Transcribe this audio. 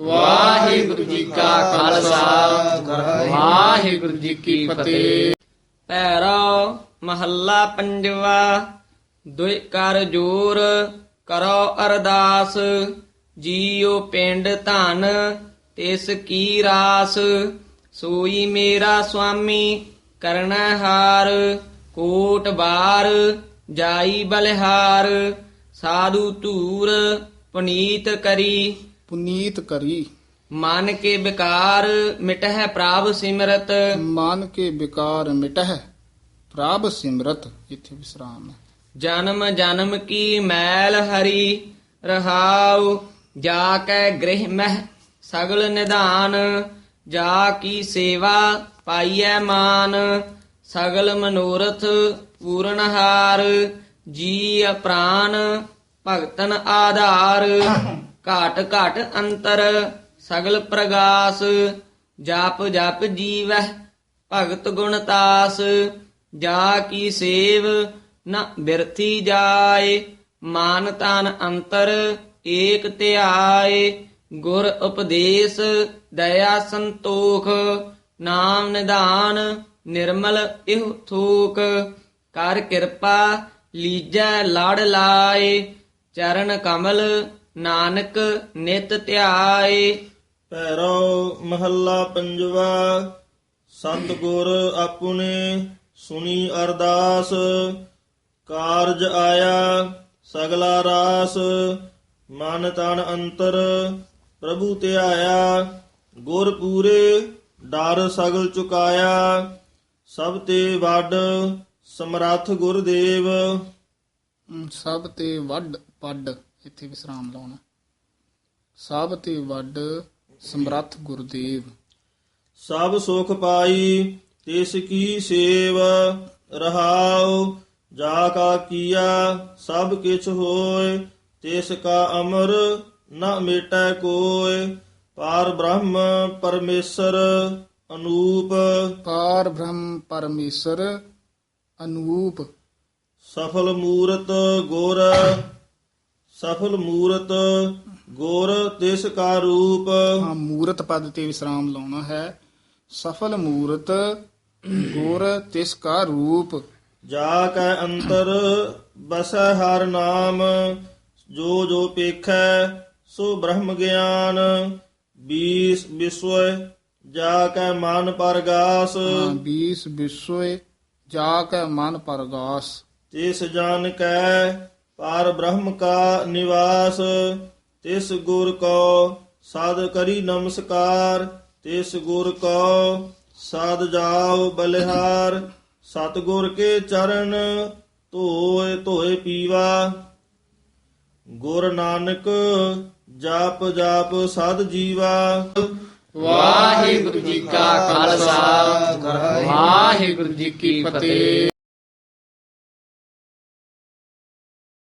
ਵਾਹਿਗੁਰੂ ਜੀ ਕਾ ਖਾਲਸਾ। ਵਾਹਿਗੁਰੂ ਜੀ ਕੀ ਫਤਿਹ। ਪੈਰੋ ਮਹੱਲਾ ਪੰਜਵਾ ਦੁਇ ਕਰ ਜੋਰ, ਕਰੋ ਅਰਦਾਸ, ਜੀਉ ਪਿੰਡ ਧਨ, ਤਿਸ ਕੀ ਰਾਸ, ਸੋਈ ਮੇਰਾ ਸੁਆਮੀ ਕਰਨਾ ਹਾਰ, ਕੋਟ ਬਾਰ, ਜਾਈ ਬਲਿਹਾਰ, ਸਾਧੂ ਧੂਰ, ਪੁਨੀਤ ਕਰੀ। ਪੁਨੀਤ ਕਰੀ। ਮਨ ਕੇ ਵਿਕਾਰ ਮਿਟਹਿ ਪ੍ਰਾਪ ਸਿਮਰਤ। ਮਨ ਕੇ ਵਿਕਾਰ ਮਿਟਹਿ ਪ੍ਰਭ ਸਿਮਰਤ ਇੱਥੇ ਵਿਸਰਾਮ ਹੈ। ਜਨਮ ਜਨਮ ਕੀ ਮੈਲ ਹਰੀ ਰਹਾਉ ਜਾ ਕੈ ਗ੍ਰਹਿ ਮਹਿ ਸਗਲ ਨਿਧਾਨ। ਜਾ ਕੀ ਸੇਵਾ ਪਾਈਐ ਮਾਨ ਸਗਲ ਮਨੋਰਥ ਪੂਰਨ ਹਾਰ ਜੀ ਪ੍ਰਾਨ ਭਗਤਨ ਆਧਾਰ। ਘਾਟ ਘਾਟ ਅੰਤਰ, ਸਗਲ ਪ੍ਰਗਾਸ, ਜਪ ਜਪ ਜੀਵਹਿ ਭਗਤ ਗੁਣ ਤਾਸ, ਜਾ ਕੀ ਸੇਵ ਨ ਬਿਰਥੀ ਜਾਏ, ਮਾਨ ਤਾਨ ਅੰਤਰ ਏਕ ਧਿਆਏ, ਗੁਰ ਉਪਦੇਸ਼ ਦਇਆ ਸੰਤੋਖ, ਨਾਮ ਨਿਧਾਨ ਨਿਰਮਲ ਇਹ ਥੂਕ, ਕਰ ਕਿਰਪਾ ਲੀਜੈ ਲੜ ਲਾਏ, ਚਰਨ ਕਮਲ ਨਾਨਕ ਨਿਤ ਧਿਆਏ। ਪੈਰੋ ਮਹੱਲਾ ਪੰਜਵਾ ਸਤਿਗੁਰ ਆਪਣੇ ਸੁਣੀ ਅਰਦਾਸ। ਕਾਰਜ ਆਇਆ ਸਗਲਾ ਰਾਸ। ਮਨ ਤਨ ਅੰਤਰ ਪ੍ਰਭੂ ਧਿਆਇਆ। ਗੁਰ ਪੂਰੇ ਡਰ ਸਗਲ ਚੁਕਾਇਆ। ਸਭ ਤੇ ਵੱਡ ਸਮਰੱਥ ਗੁਰਦੇਵ। ਸਭ ਤੇ ਵੱਡ ਪੱਡ ਇੱਥੇ ਵਿਸਰਾਮ ਲਾਉਣਾ। ਸਭ ਤੇ ਵੱਡ ਸਮਰੱਥ ਗੁਰਦੇਵ। ਸਭ ਸੁਖ ਪਾਈ ਤਿਸ ਕੀ ਸੇਵ ਰਹਾਉ ਜਾ ਕਾ ਕੀਆ ਸਭ ਕਿਛ ਹੋਏ ਤਿਸ ਕਾ ਅਮਰ ਨ ਮੇਟੈ ਕੋਇ ਪਾਰ ਬ੍ਰਹਮ ਪਰਮੇਸ਼ਰ ਅਨੂਪ। ਪਾਰ ਬ੍ਰਹਮ ਪਰਮੇਸ਼ਰ ਅਨੂਪ। ਸਫਲ ਮੂਰਤ ਗੁਰ ਸਫਲ ਮੂਰਤ ਗੁਰ ਤਿਸ ਕਾ ਰੂਪ। ਹਾਂ ਮੂਰਤ ਪਦ ਤੇ ਵਿਸਰਾਮ ਲਾਉਣਾ ਹੈ। ਸਫਲ ਮੂਰਤ ਗੁਰ ਤਿਸ ਕਾ ਰੂਪ। ਜਾ ਕੈ ਅੰਤਰ ਬਸੈ ਹਰ ਨਾਮ ਜੋ ਜੋ ਪੇਖੈ ਸੋ ਬ੍ਰਹਮ ਗਿਆਨ। ਬੀਸ ਵਿਸਵੈ ਜਾ ਕੈ ਮਨ ਪਰਗਾਸ। ਹਾਂ 20 ਵਿਸੋਏ ਜਾ ਕੇ ਮਨ ਪਰਗਾਸ। ਤਿਸ ਜਾਨ ਕੈ ਪਰ ਬ੍ਰਹਮ ਕਾ ਨਿਵਾਸ, ਤਿਸ ਗੁਰ ਕੋ ਸਾਧ ਕਰੀ ਨਮਸਕਾਰ, ਤਿਸ ਗੁਰ ਕੋ ਸਾਧ ਜਾਓ ਬਲਿਹਾਰ, ਸਤਗੁਰ ਕੇ ਚਰਨ ਧੋਏ ਧੋਏ ਪੀਵਾ। ਗੁਰ ਨਾਨਕ ਜਾਪ ਜਾਪ ਸਦ ਜੀਵਾ। ਵਾਹਿਗੁਰੂ ਜੀ ਕਾ ਖਾਲਸਾ, ਵਾਹਿਗੁਰੂ ਜੀ ਕੀ ਫਤਿਹ।